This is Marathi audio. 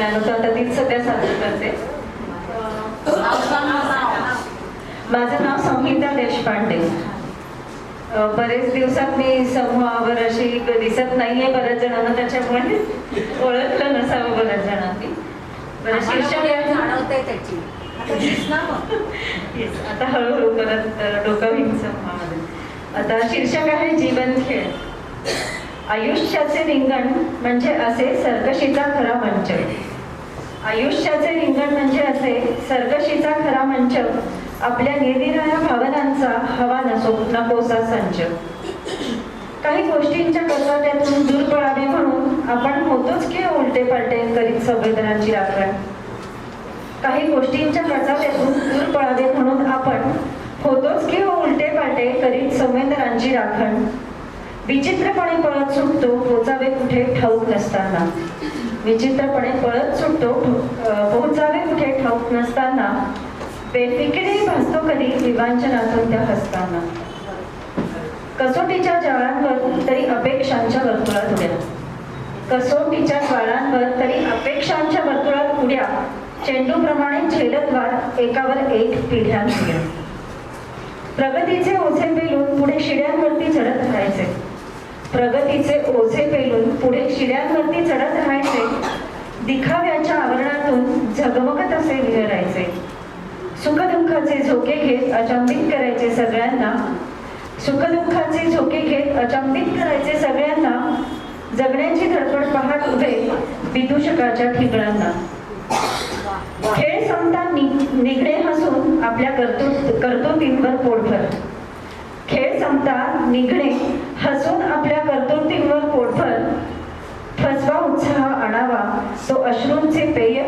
मिळालं होतं. आता तीच सध्या सादर करते. माझं नाव संहिता देशपांडे. बरेच दिवसात मी समूहावर अशी दिसत नाहीये बऱ्याच जणांना त्याच्यामुळे ओळखलं नसावं बऱ्याच जणांनी. बरं शीर्षक आहे- जाणवते त्याची? आता हळूहळू परत अ, डोकं समूहामध्ये. आता शीर्षक आहे जीवन खेळ. आयुष्याचे रिंगण म्हणजे असे सर्कशीचा खरा मंच. आयुष्याचे रिंगण म्हणजे असे सर्कशीचा खरा मंच. आपल्या निरनिराळ्या भावनांचा हवा नसो नकोसा संच. काही गोष्टींच्या कसोट्यातून दूर पळावे म्हणून आपण होतोच की उलटे पालटे करीत संवेदनांची राखण काही गोष्टींच्या कचाट्यातून दूर पळावे म्हणून आपण होतोच की उलटे पालटे करीत संवेदनांची राखण. विचित्रपणे पळत सुटतो पोचावे कुठे ठाऊक नसताना. विचित्रपणे पळत सुटतो पोहोचावे कुठे ठाऊक नसताना. बेफिकिरी भासतो कधी विवांचनातून त्या हसताना. कसोटीच्या जाळांवर तरी अपेक्षांच्या वर्तुळात उड्या. कसोटीच्या ज्वाळांवर तरी अपेक्षांच्या वर्तुळात उड्या. चेंडूप्रमाणे झेलत एकावर एक पिढ्या पिढ्या प्रगतीचे ओझे पेलून पुढे शिड्यांवरती चढत राहायचे प्रगतीचे ओझे पेलून पुढे शिड्यांवरती चढत राहायचे दिखाव्याच्या आवरणातून झगमगत असे विहरायचे सुखदुःखाचे झोके घेत अचंबित करायचे सगळ्यांना. सुखदुःखाचे झोके घेत अचंबित करायचे सगळ्यांना. जगण्याची धडपड पाहत उभे विदूषकाच्या ठिकाणांना. खेळ संपता नि- निगडे हसून आपल्या कर्तृ कर्तृतींवर पोटभर. खेळ संपता निघणे हसून आपल्या उत्साह आणावा तो अश्रूंचे पेय